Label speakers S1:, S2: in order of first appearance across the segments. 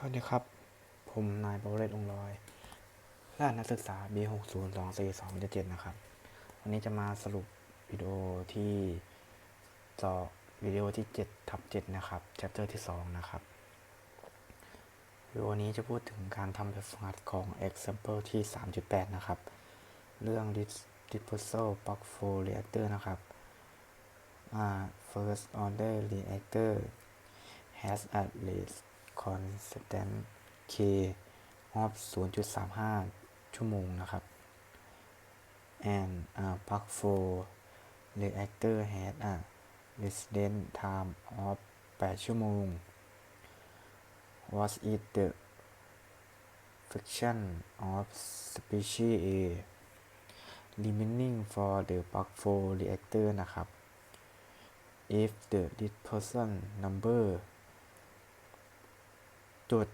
S1: สวัสดีครับ ผมนายปวเรศองค์ลอยรหัสนักศึกษา B602427 นะครับ วันนี้จะมาสรุปวิดีโอที่จอวิดีโอที่7ทับ7นะครับ chapter ที่ 2 นะครับ วิดีโอนี้จะพูดถึงการทำแบบฝึกหัดของ example ที่ 3.8 นะครับ เรื่อง disposal plug flow reactor นะครับ first order reactor has at least constant K of 0.35 ชั่วโมงนะครับ and a plug flow reactor has a residence time of 8 ชั่วโมง what is the friction of species A remaining for the plug flow reactor นะครับ if the dispersion number จด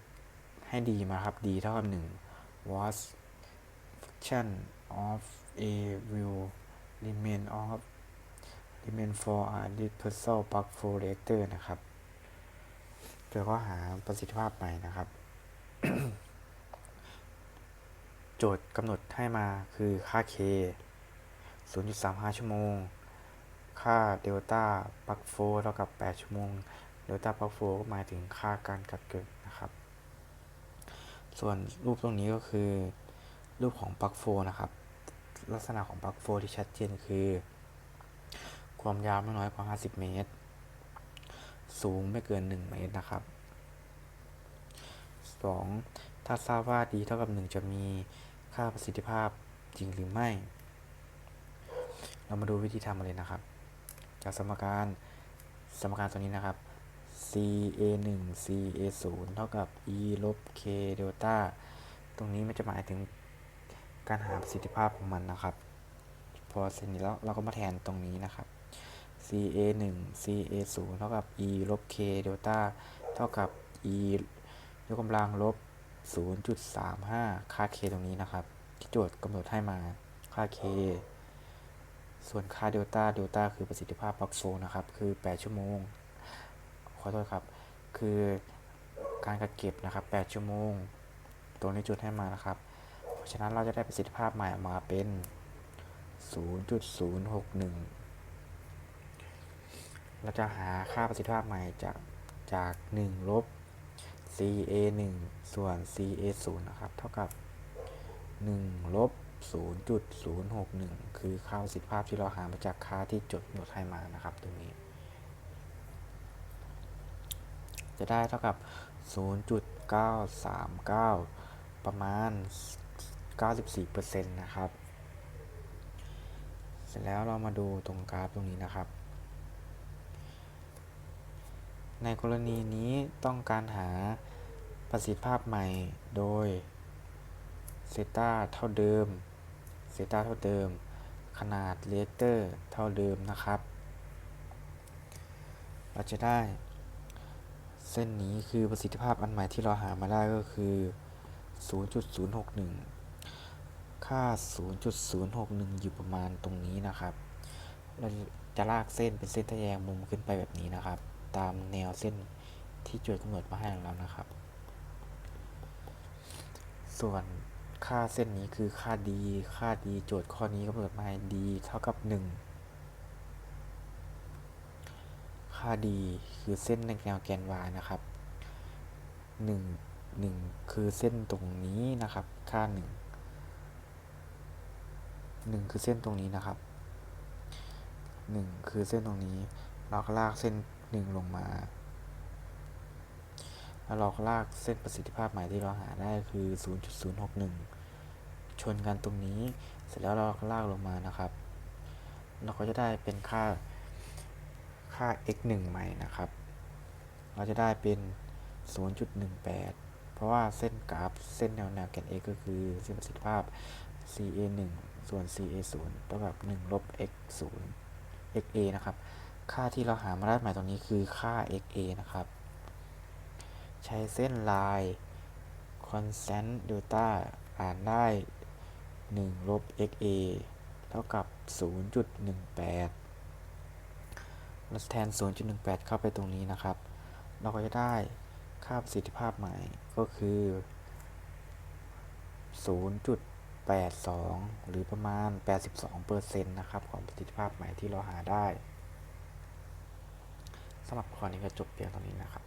S1: ให้ดีมาครับ d เท่ากับ1 was function of a will remain of remain for a dispersal plug flow reactor นะครับโดยก็หาประสิทธิภาพใหม่นะครับ โจทย์กำหนดให้มาคือค่า k 0.35 ชั่วโมง ค่าเดลต้าปลั๊กโฟเท่ากับ 8 ชั่วโมง เดลต้าปลั๊กโฟก็หมายถึงค่าการกัดเกิดนะครับ ส่วนรูปตรงนี้ก็คือ รูปของปลั๊กโฟนะครับ ลักษณะของปลั๊กโฟที่ชัดเจนคือ ความยาวไม่น้อยกว่า 50 เมตร สูงไม่เกิน 1 เมตรนะครับ 2. ถ้าทราบว่า d เท่ากับ 1 จะมีค่าประสิทธิภาพจริงหรือไม่ เรามาดูวิธีทำกันเลยนะครับ จากสมการสมการตัวนี้นะครับ c a 1 c a 0เท่ากับ e ลบ k เดลต้าตรงนี้มันจะหมายถึงการหาประสิทธิภาพของมันนะครับ พอเสร็จนี้แล้วเราก็มาแทนตรงนี้นะครับ c a 1 c a 0เท่ากับ e ลบ k เดลต้าเท่ากับ e ยกกำลังลบ 0.35 ค่า k ตรงนี้นะครับ ที่โจทย์กำหนดให้มาค่า k ส่วนค่าเดลต้าเดลต้าคือประสิทธิภาพปลั๊กโฟนะครับ คือ 8 ชั่วโมง อโทษครับ คือการกักเก็บนะครับ 8 ชั่วโมงตัวนี้จุดให้มานะครับ เพราะฉะนั้นเราจะได้ประสิทธิภาพใหม่ออกมาเป็น 0.061 เราจะหาค่าประสิทธิภาพใหม่จากจาก 1 ลบ CA 1ส่วน CA 0นะครับ เท่ากับ 1 ลบ 0.061 คือค่าประสิทธิภาพที่เราหามาจากค่าที่จดหนดให้มานะครับตรงนี้ จะได้เท่ากับ 0.939 ประมาณ 94%นะครับ เสร็จแล้วเรามาดูตรงกราฟตรงนี้นะครับ ในกรณีนี้ต้องการหาประสิทธิภาพใหม่โดยเซต้าเท่าเดิมเซต้าเท่าเดิม ขนาดเรยกเตอร์เท่าเดิมนะครับ เราจะได้ เส้นนี้คือประสิทธิภาพอันใหม่ที่เราหามาได้ก็คือ 0.061 ค่า 0.061 อยู่ประมาณตรงนี้นะครับ เราจะลากเส้นเป็นเส้นทะแยงมุมขึ้นไปแบบนี้นะครับ ตามแนวเส้นที่โจทย์กำหนดมาให้เรานะครับ ส่วนค่าเส้นนี้คือค่า d ค่า d โจทย์ข้อนี้กำหนดมาให้ d เท่ากับ 1 ค่า d คือเส้นในแนวแกน y นะครับ 1 1 คือเส้นตรงนี้นะครับ ค่า 1 1 คือเส้นตรงนี้นะครับ 1 คือเส้นตรงนี้ เราก็ลากเส้น 1 ลงมา แล้วเราก็ลากเส้นประสิทธิภาพใหม่ที่เราหาได้คือ 0.061 ชนกันตรงนี้ เสร็จแล้วเราก็ลากลงมานะครับ เราก็จะได้เป็นค่า ค่า x 1ใหม่นะครับ เราจะได้เป็น 0.18 เพราะว่าเส้นกราฟเส้นแนวแนวแกน x ก็คือเส้นประสิทธิภาพ CA 1ส่วน CA 0เท่ากับ1ลบ x 0 xa นะครับ ค่าที่เราหามาได้ใหม่ตรงนี้คือค่า xa นะครับ ใช้เส้นลาย constant delta อ่านได้1ลบ xa เท่ากับ 0.18 แทน 0.18 เข้าไปตรงนี้นะครับ เราก็จะได้ค่าประสิทธิภาพใหม่ก็คือ 0.82 หรือประมาณ 82%นต์นะครับ ของประสิทธิภาพใหม่ที่เราหาได้สำหรับข้อนี้ก็จบเพียงเท่านี้นะครับ